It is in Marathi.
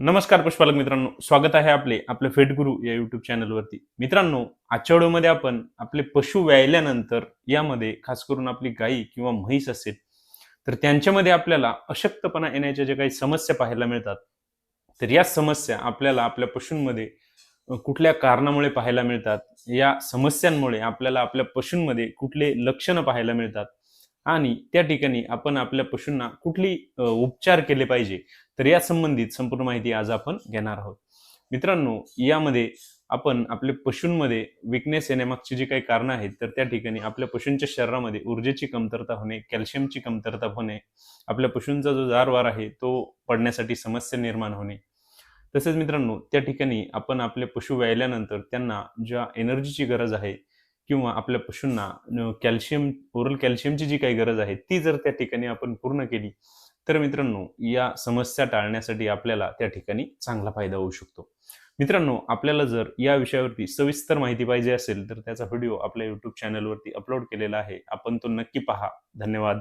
नमस्कार पशुपालक मित्रांनो. स्वागत आहे आपले आपले फेट गुरु या युट्यूब चॅनलवरती मित्रांनो आजच्या व्हिडिओमध्ये आपण आपले पशु व्यायल्यानंतर यामध्ये खास करून आपली गाई किंवा म्हैस असेल तर त्यांच्यामध्ये आपल्याला अशक्तपणा येण्याच्या ज्या काही समस्या पाहायला मिळतात तर या समस्या आपल्याला आपल्या पशूंमध्ये कुठल्या कारणामुळे पाहायला मिळतात? या समस्यांमुळे आपल्याला आपल्या पशूंमध्ये कुठले लक्षणं पाहायला मिळतात? आणि त्या ठिकाणी आपण आपल्या पशूंना कुठली उपचार केले पाहिजे तर या संबंधित संपूर्ण माहिती आज आपण घेणार आहोत. मित्रांनो यामध्ये आपण आपल्या पशूंमध्ये विकनेस येण्यामागची जी काही कारणं आहेत तर त्या ठिकाणी आपल्या पशूंच्या शरीरामध्ये ऊर्जेची कमतरता होणे कॅल्शियमची कमतरता होणे आपल्या पशूंचा जो जारवार आहे तो पडण्यासाठी समस्या निर्माण होणे. तसेच मित्रांनो त्या ठिकाणी आपण आपले पशु व्यायल्यानंतर त्यांना ज्या एनर्जीची गरज आहे किंवा आपल्या पशूंना कॅल्शियम ओरल कॅल्शियमची जी काही गरज आहे ती जर त्या ठिकाणी आपण पूर्ण केली तर मित्रांनो या समस्या टाळण्यासाठी आपल्याला त्या ठिकाणी चांगला फायदा होऊ शकतो. मित्रांनो आपल्याला जर या विषयावरती सविस्तर माहिती पाहिजे असेल तर त्याचा व्हिडिओ आपल्या युट्यूब चॅनलवरती अपलोड केलेला आहे. आपण तो नक्की पहा. धन्यवाद.